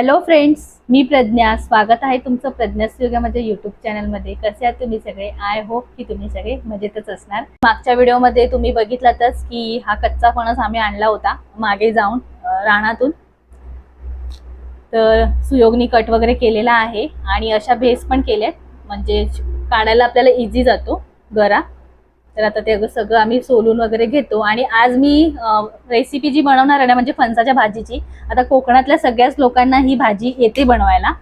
Hello friends मी प्रज्ञा. स्वागत आहे तुमचं प्रज्ञास युगामध्ये युट्यूब चॅनलमध्ये कसे आहात तुम्ही सगळे? आय होप की तुम्ही सगळे मजेतच असणार. मागच्या व्हिडिओमध्ये तुम्ही बघितलातच की हा कच्चा फणस आम्ही आणला होता मागे जाऊन अं, रानातून. तर सुयोगनी कट वगैरे केलेला आहे आणि अशा भेस पण केल्यात. म्हणजे काढायला आपल्याला इझी जातो गरा. तर आता ते सगळं आम्ही सोलून वगैरे घेतो. आणि आज मी रेसिपी जी बनवणार आहे ना म्हणजे फणसाच्या भाजीची आता कोकणातल्या सगळ्याच लोकांना ही भाजी येते बनवायला.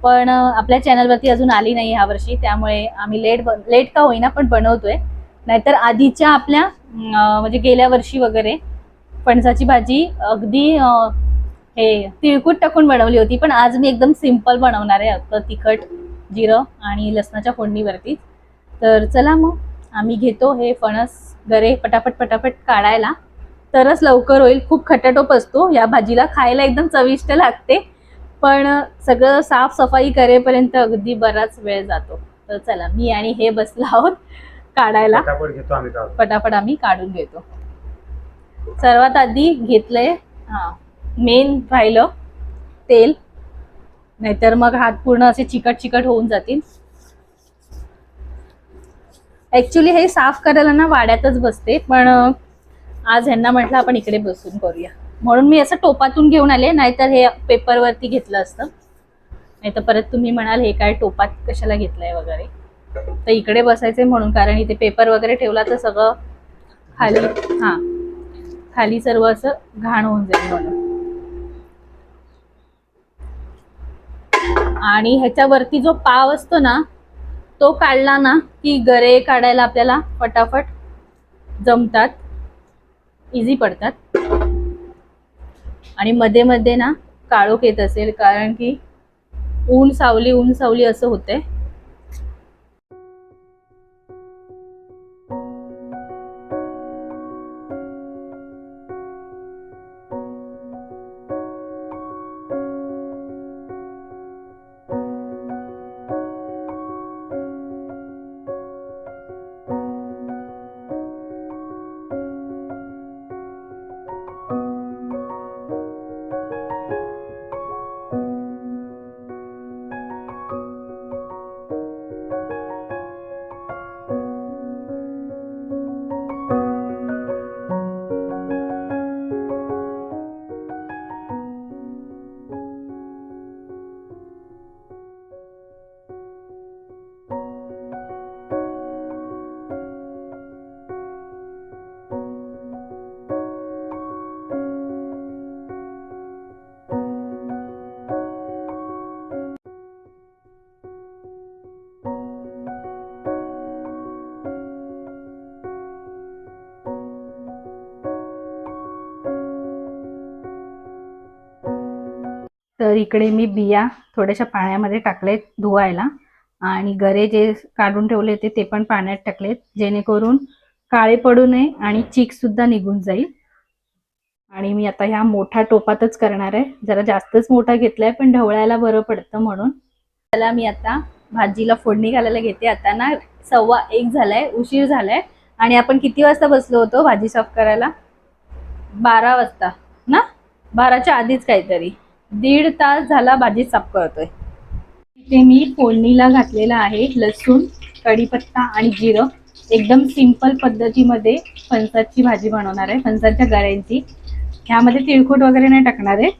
पण आपल्या चॅनलवरती अजून आली नाही ह्यावर्षी त्यामुळे आम्ही लेट लेट का होईना पण बनवतोय. नाहीतर आधीच्या आपल्या म्हणजे गेल्या वर्षी वगैरे फणसाची भाजी अगदी हे तिळकूट टाकून बनवली होती. पण आज मी एकदम सिंपल बनवणार आहे अख्खं तिखट जिरं आणि लसणाच्या फोडणीवरती तर चला मग. आम्ही घेतो हे फणस गरे पटापट पटापट काढायला. तरच लवकर होईल खूप खटाटोप असतो. या भाजीला खायला एकदम चविष्ट लागते. पण सगळं साफसफाई करेपर्यंत अगदी बराच वेळ जातो. तर चला मी आणि हे बसलो आहोत काढायला. पटापट घेतो आम्ही काढून. पटापट आम्ही काढून घेतो. सर्वात आधी घेतलंय हा मेन राहिलं तेल. नाहीतर मग हात पूर्ण असे चिकट चिकट होऊन जातील. ऍक्च्युली हे साफ करायला ना वाड्यातच बसते पण आज ह्यांना म्हटलं आपण इकडे बसून करूया. म्हणून मी असं टोपातून घेऊन आले नाहीतर हे पेपरवरती घेतलं असतं. नाही तर परत तुम्ही म्हणाल हे काय टोपात कशाला घेतलंय वगैरे? तर इकडे बसायचंय म्हणून कारण इथे पेपर वगैरे ठेवला तर सगळं खाली हा खाली सर्व असं घाण होऊन जाईल म्हणून. आणि ह्याच्यावरती जो पाव असतो ना तो काढला ना की गरे काढायला आपल्याला फटाफट जमतात इझी पडतात. आणि मध्ये मध्ये ना काळोख येत असेल कारण की ऊन सावली ऊन सावली असं होतंय. तर इकडे मी बिया थोड्याशा पाण्यामध्ये टाकलेत धुवायला. आणि गरे जे काढून ठेवले होते ते पण पाण्यात टाकलेत जेणेकरून काळे पडू नये आणि चीक सुद्धा निघून जाईल. आणि मी आता ह्या मोठ्या टोपातच करणार आहे. जरा जास्तच मोठा घेतलाय पण ढवळायला बरं पडतं म्हणून. त्याला मी आता भाजीला फोडणी घालायला घेते. आता ना सव्वा एक झालाय उशीर झालाय. आणि आपण किती वाजता बसलो होतो भाजी साफ करायला? बारा वाजता ना? बाराच्या आधीच काहीतरी. दीड तास झाला भाजी साफ करतोय. इथे मी फोडणीला घातलेला आहे लसूण कढीपत्ता आणि जिरं. एकदम सिंपल पद्धतीमध्ये फणसाची भाजी बनवणार आहे फणसाच्या गऱ्यांची. ह्यामध्ये तिळकुट वगैरे नाही टाकणार आहे.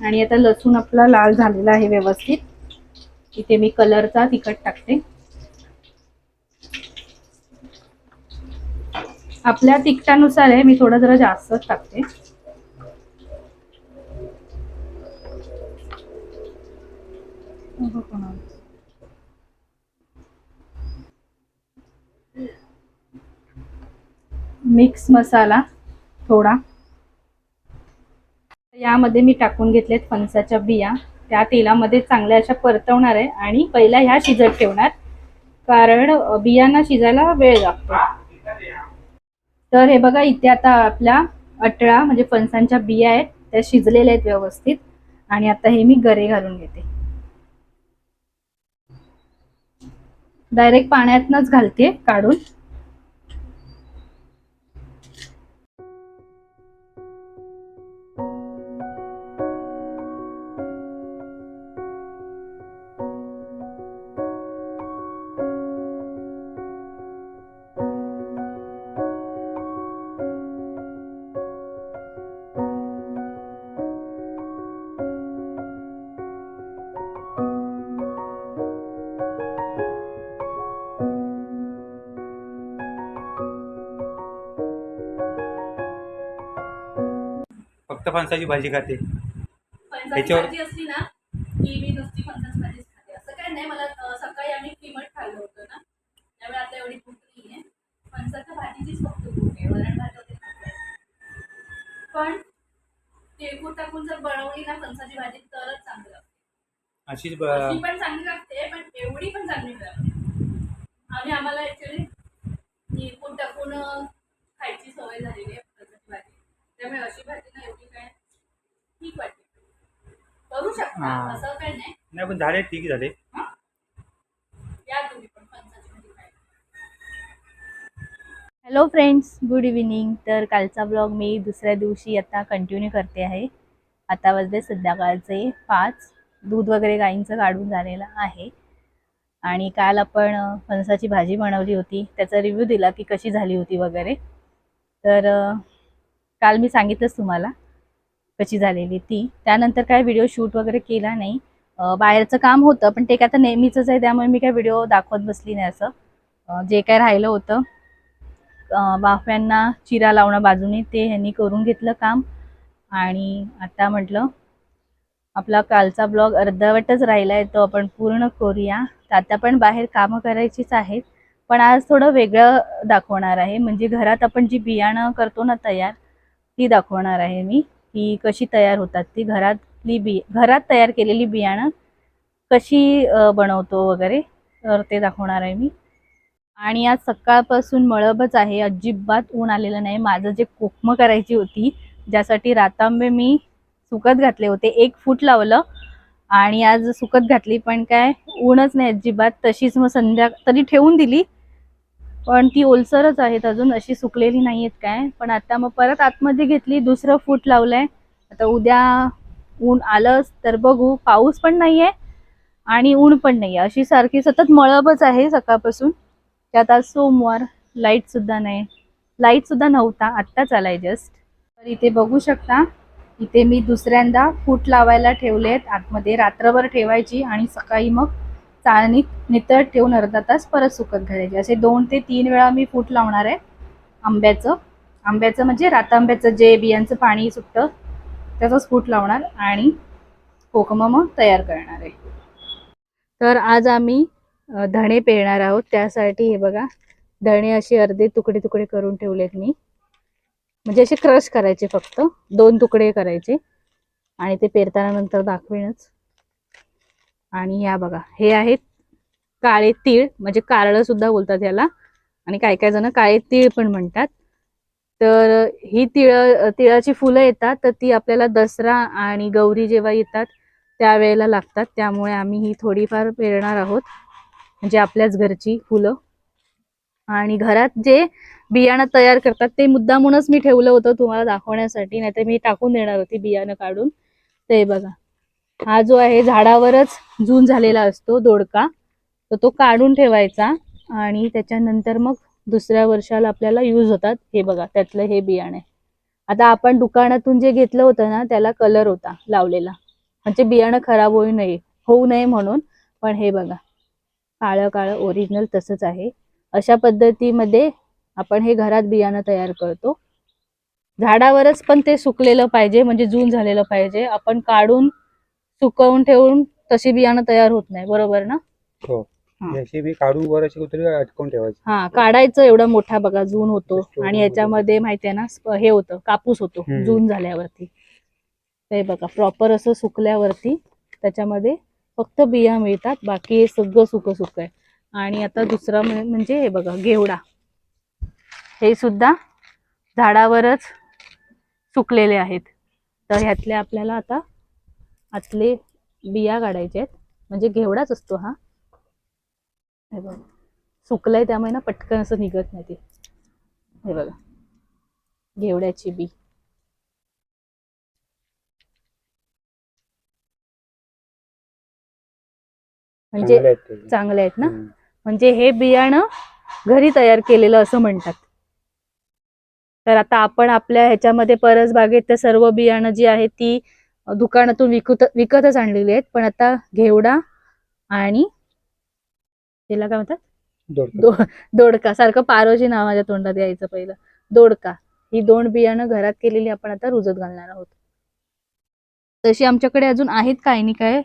आणि आता लसूण आपला लाल झालेला आहे व्यवस्थित. इथे मी कलरचा तिखट टाकते. आपल्या तिखटानुसार आहे मी थोडं जरा जास्तच टाकते. मिक्स मसाला थोडा. यामध्ये मी टाकून घेतलेत फणसाच्या बिया. त्या तेलामध्ये चांगल्या अशा परतवणार आहे आणि पहिला ह्या शिजत ठेवणार. कारण बियांना शिजायला वेळ लागतो. तर हे बघा इथे आता आपल्या अटळा म्हणजे फणसांच्या बिया आहेत त्या शिजलेल्या आहेत व्यवस्थित. आणि आता हे मी गरे घालून घेते. डायरेक्ट पाण्यातनच घालते काढून. फणसाची भाजी खाते. फणसाची त्याच्यावर- भाजी असली ना की मी नुसती फणसाची भाजीच खाते. असं काय नाही मला अं, सकाळी आम्ही किमट खाल्लं होतं ना. त्यामुळे आता एवढी भूक नाहीये. फणसाच्या भाजीचीच फक्त भूक आहे. वरण भात वगैरे खाते. पण टाकून जर बनवली ना फणसाची भाजी तरच चांगलं लागते. अशीच ती ब- पण चांगली लागते पण एवढी पण चांगली नाही लागते. आम्ही आम्हाला ऍक्च्युली तिळगुळ टाकून अं, खायची सवय झालेली आहे. त्यामुळे अशी भाजी ना एवढी काय ठीक वाटते. करू शकता हा. असं काही नाही. नाही पण झाले ठीक झाले. हा? या तुम्ही पण फणसाची भाजी खायला. हॅलो फ्रेंड्स गुड इव्हिनिंग तर कालचा ब्लॉग मी दुसऱ्या दिवशी आता कंटिन्यू करते आहे. आता वाजले संध्याकाळचे पाच. दूध वगैरे गाईंचं काढून झालेलं आहे. आणि काल आपण अ, फणसाची भाजी बनवली होती. त्याचा रिव्ह्यू दिला की कशी झाली होती वगैरे. तर अ, काल मी सांगितलंच तुम्हाला कशी झालेली ती. त्यानंतर काय व्हिडिओ शूट वगैरे केला नाही. बाहेरचं काम होतं पण ते काय आता नेहमीचंच आहे त्यामुळे मी काय व्हिडिओ दाखवत बसली नाही असं. जे काय राहिलं होतं बाफ्यांना चिरा लावणं बाजूने ते ह्यांनी करून घेतलं काम. आणि आता म्हटलं आपला कालचा ब्लॉग अर्धवटच राहिला आहे तो आपण पूर्ण करूया. तर आता पण बाहेर कामं करायचीच आहेत. पण आज थोडं वेगळं दाखवणार आहे. म्हणजे घरात आपण जी बियाणं करतो ना तयार ती दाखवणार आहे मी. की कशी तयार होतात ती घरातली बी घरात तयार केलेली बियाणं कशी बनवतो वगैरे तर ते दाखवणार आहे मी. आणि आज सकाळपासून मळबच आहे अजिबात ऊन आलेलं नाही. माझं जे कोकमं करायची होती ज्यासाठी रातांबे मी सुकत घातले होते एक फूट लावलं. आणि आज सुकत घातली पण काय ऊनच नाही अजिबात. तशीच मग संध्या तरी ठेवून दिली. पण ती ओलसरच आहेत अजून अशी सुकलेली नाही आहेत काय. पण आता मग परत आतमध्ये घेतली दुसरं फूट लावलंय. आता उद्या ऊन आलंच तर बघू. पाऊस पण नाही आणि ऊन पण नाही अशी सारखी सतत मळबच आहे सकाळपासून. त्यात आज सोमवार लाइट सुद्धा नाही. लाइट सुद्धा नव्हता आत्ताच आलाय जस्ट तर इथे बघू शकता इथे मी दुसऱ्यांदा फूट लावायला ठेवलेत आतमध्ये. रात्रभर ठेवायची आणि सकाळी मग चाळणीत नितळ ठेवून अर्धा तास परत सुकत घालायचे. असे दोन ते तीन वेळा मी फूट लावणार आहे आंब्याचं. आंब्याचं म्हणजे रातांब्याचं जे बियांचं पाणी सुटतं त्याचंच फूट लावणार आणि कोकमं मग तयार करणार आहे. तर आज आम्ही धणे पेरणार आहोत. त्यासाठी हे बघा धणे असे अर्धे तुकडे तुकडे करून ठेवलेत मी. म्हणजे असे क्रश करायचे फक्त. दोन तुकडे करायचे. आणि ते पेरताना नंतर दाखवेनच. आणि या बघा हे आहेत काळे तीळ म्हणजे कारळं सुद्धा बोलतात याला. आणि काय काय जण काळे तीळ पण म्हणतात. तर ही तिळ तिळाची फुलं येतात तर ती आपल्याला दसरा आणि गौरी जेव्हा येतात त्यावेळेला लागतात. त्यामुळे आम्ही ही थोडीफार पेरणार आहोत म्हणजे आपल्याच घरची फुलं. आणि घरात जे बियाणं तयार करतात ते मुद्दामूनच मी ठेवलं होतं तुम्हाला दाखवण्यासाठी नाहीतर मी टाकून देणार होती बियाणं काढून. ते बघा. हा जो आहे झाडावरच जून झालेला असतो दोडका तर तो काढून ठेवायचा आणि त्याच्यानंतर मग दुसऱ्या वर्षाला आपल्याला यूज होतात. हे बघा त्यातलं हे बियाणे. आता आपण दुकानातून जे घेतलं होतं ना त्याला कलर होता लावलेला. म्हणजे बियाणं खराब होऊ नये होऊ नये म्हणून. पण हे बघा काळं काळं ओरिजिनल तसंच आहे. अशा पद्धतीमध्ये आपण हे घरात बियाणं तयार करतो. झाडावरच पण ते सुकलेलं पाहिजे म्हणजे जून झालेलं पाहिजे. आपण काढून सुकवून ठेवून तशी बियाणं तयार होत नाही बरोबर ना हो हा. जशी बी काढू वर अशी कुठेतरी अटकवून ठेवायची हा काढायचं एवढा मोठा बघा जून होतो आणि वगैरे. याच्यामध्ये माहितीये ना स्प- हे होतं कापूस होतो हम्म. जून झाल्यावरती ते बघा प्रॉपर असं सुकल्यावरती त्याच्यामध्ये फक्त बिया मिळतात बाकी हे सगळं सुकं सुकं आहे आणि आता दुसरा म्ह- म्हणजे हे बघा घेवडा हे सुद्धा झाडावरच सुकलेले आहेत तर ह्यातले आपल्याला आता आतले बिया काढायचे आहेत. म्हणजे घेवडाच असतो हा. हे बघा. सुकलंय त्यामुळे ना पटकन असं निघत नाही ते. हे बघा. घेवड्याची बी. म्हणजे चांगले आहेत ना. म्हणजे हे बियाणं घरी तयार केलेलं असं म्हणतात. तर आता आपण आपल्या ह्याच्यामध्ये परस बागेत तर सर्व बियाणं जी आहेत ती दुकानातून विकत विकतच आणलेली आहेत. पण आता घेवडा आणि त्याला काय म्हणतात? दोडका. सारखं पारोजी नाव माझ्या तोंडात यायचं पहिलं. दोडका. ही दोन बियाणं घरात केलेली आपण आता रुजत घालणार आहोत. तशी आमच्याकडे अजून आहेत काही नाही काय.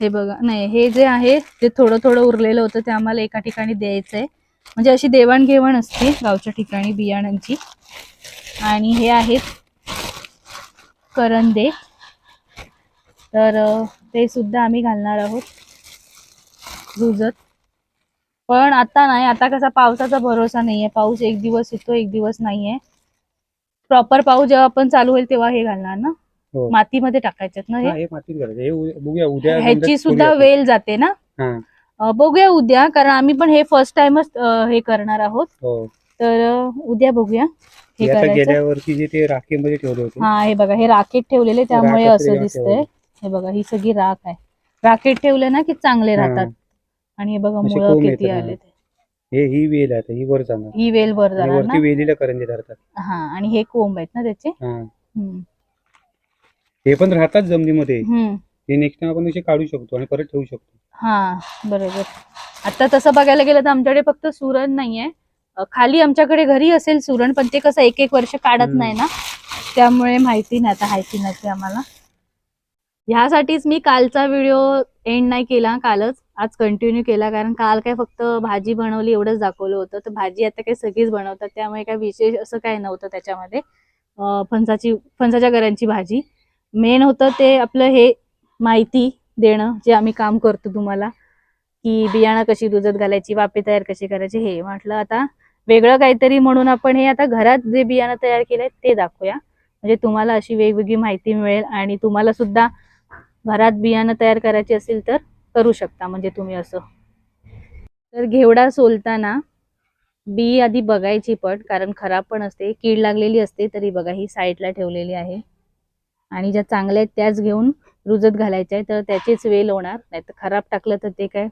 हे बघा. नाही हे जे आहे ते थोडं थोडं उरलेलं होतं ते आम्हाला एका ठिकाणी द्यायचं आहे म्हणजे अशी देवाणघेवाण असते गावच्या ठिकाणी बियाणांची. आणि हे आहेत करंदे. तर ते सुद्धा आम्ही घालणार आहोत. रुजत. पण आता नाही आता कसा पावसाचा भरोसा नाहीये. पाऊस एक दिवस येतो एक दिवस नाहीये. प्रॉपर पाऊस जेव्हा आपण चालू होईल तेव्हा हे घालणार ना? हो. मातीमध्ये टाकायच्यात ना हा, ह्याची सुद्धा वेल जाते ना. हा. बघूया उद्या कारण आम्ही पण हे फर्स्ट टाइमच हे करणार आहोत. हो. तर उद्या बघूया हे करायचं. गेल्या वर्षी जे ते राखेमध्ये ठेवले होते. हा हे बघा हे राकेट ठेवलेले त्यामुळे राखेत असं. दिसतंय. हे बघा ही सगळी राख आहे. राकेट ठेवले ना की चांगले. राहतात. आणि हे बघा असे मुळं कोंब किती येतात, हा. आले ते. हे ही वेल आहे आता, ही वर जाणार. ही वेल वर आणि जाणार ना? वेलीला करंजे धरतात. हा आणि हे कोंब आहेत ना त्याचे? हा. हम्म. हे पण राहतात जमिनीमध्ये. हम्म. हे नेक्स्ट टाइम आपण असे काढू शकतो आणि परत ठेवू शकतो. हा बरोबर. आता तसं बघायला गेलं तर आमच्याकडे फक्त सुरण नाहीये अ, खाली आमच्याकडे घरी असेल सुरण पण ते कसं एक एक वर्ष काढत हम्म. नाही ना? त्यामुळे माहिती नाही आता हायती नाही ते आम्हाला. ह्यासाठीच मी कालचा व्हिडिओ एंड नाही केला कालच. आज कंटिन्यू केला कारण काल काय फक्त भाजी बनवली एवढंच दाखवलं होतं. तर भाजी आता काही सगळीच बनवतात. त्यामुळे काय विशेष असं काय नव्हतं त्याच्यामध्ये. फणसाची फणसाच्या गऱ्यांची भाजी. मेन होतं ते आपलं हे माहिती देणं जे आम्ही काम करतो तुम्हाला. की बियाणं कशी दुजत घालायची वापे तयार कशी करायची हे. म्हटलं आता वेगळं काहीतरी म्हणून आपण हे आता घरात जे बियाणं तयार केलंय ते दाखवूया. म्हणजे तुम्हाला अशी वेगवेगळी माहिती मिळेल आणि तुम्हाला सुद्धा घरात बियाणं तयार करायची असेल तर करू शकता म्हणजे तुम्ही असं. तर घेवडा सोलताना बी आधी बघायची पण कारण खराब पण असते कीड लागलेली असते तरी बघा ही साईडला ठेवलेली आहे. आणि ज्या चांगल्या आहेत त्याच घेऊन रुजत घालायच्या आहे तर त्याचीच वेल होणार नाही तर खराब टाकलं तर ते काय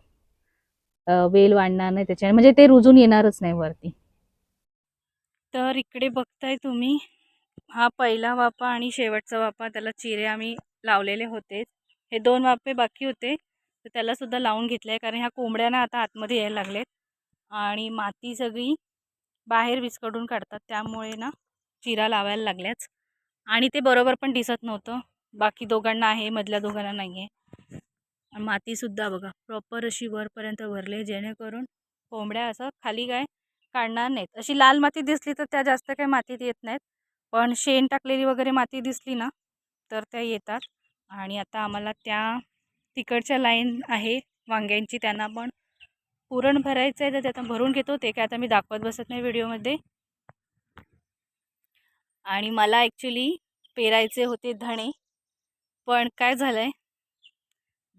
वेल वाढणार नाही त्याच्याने म्हणजे ते रुजून येणारच नाही वरती. तर इकडे बघताय तुम्ही हा पहिला वापा आणि शेवटचा वापा त्याला चिरे आम्ही लावलेले होते. हे दोन वाफे बाकी होते. तर त्यालासुद्धा लावून घेतले कारण ह्या कोंबड्यांना आता आतमध्ये यायला लागलेत. आणि माती सगळी बाहेर विस्कडून काढतात. त्यामुळे ना चिरा लावायला लागल्याच आणि ते बरोबर पण दिसत नव्हतं. बाकी दोघांना आहे मधल्या दोघांना नाही आहे मातीसुद्धा बघा प्रॉपर अशी वरपर्यंत भरले जेणेकरून कोंबड्या असं खाली काय काढणार नाहीत. अशी लाल माती दिसली तर त्या जास्त काही मातीत येत नाहीत. पण शेण टाकलेली वगैरे माती दिसली ना तर त्या येतात. आणि आता आम्हाला त्या तिकडच्या लाईन आहे वांग्यांची. त्यांना पण पुरण भरायचं आहे तर ते आता भरून घेतो. ते काय आता मी दाखवत बसत नाही व्हिडिओमध्ये. आणि मला ॲक्च्युली पेरायचे होते धणे. पण काय झालं आहे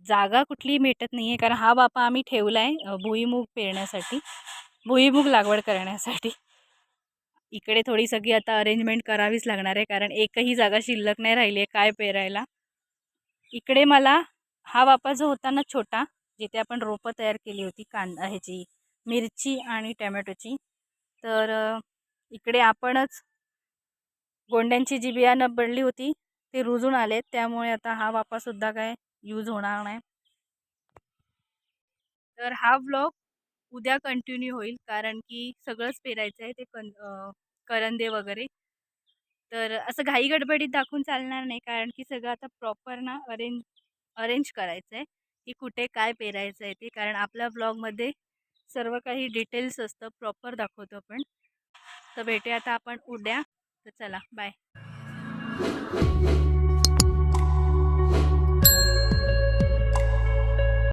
जागा कुठली भेटत नाही आहे कारण हा बापा आम्ही ठेवला आहे भुईमूग पेरण्यासाठी. भुईमूग लागवड करण्यासाठी. इकडे थोडी सगळी आता अरेंजमेंट करावीच लागणार आहे. कारण एकही जागा शिल्लक नाही राहिली आहे काय पेरायला? इकडे मला हा वापा जो होता ना छोटा जिथे आपण रोपं तयार केली होती कांदा ह्याची मिरची आणि टॅमॅटोची तर इकडे आपणच गोंड्यांची जी बियाणं पडली होती ते रुजून आले त्यामुळे आता हा वापासुद्धा काय यूज होणार नाही. तर हा ब्लॉग उद्या कंटिन्यू होईल कारण की सगळंच पेरायचं आहे ते कन करंदे वगैरे. तर असं घाई गडबडीत दाखवून चालणार नाही कारण की सगळं आता प्रॉपर ना अरेंज अरेंज करायचं आहे की कुठे काय पेरायचं आहे ते. कारण आपल्या ब्लॉगमध्ये सर्व काही डिटेल्स असतं प्रॉपर दाखवतो आपण. तर भेटूया आता आपण उद्या. तर चला बाय.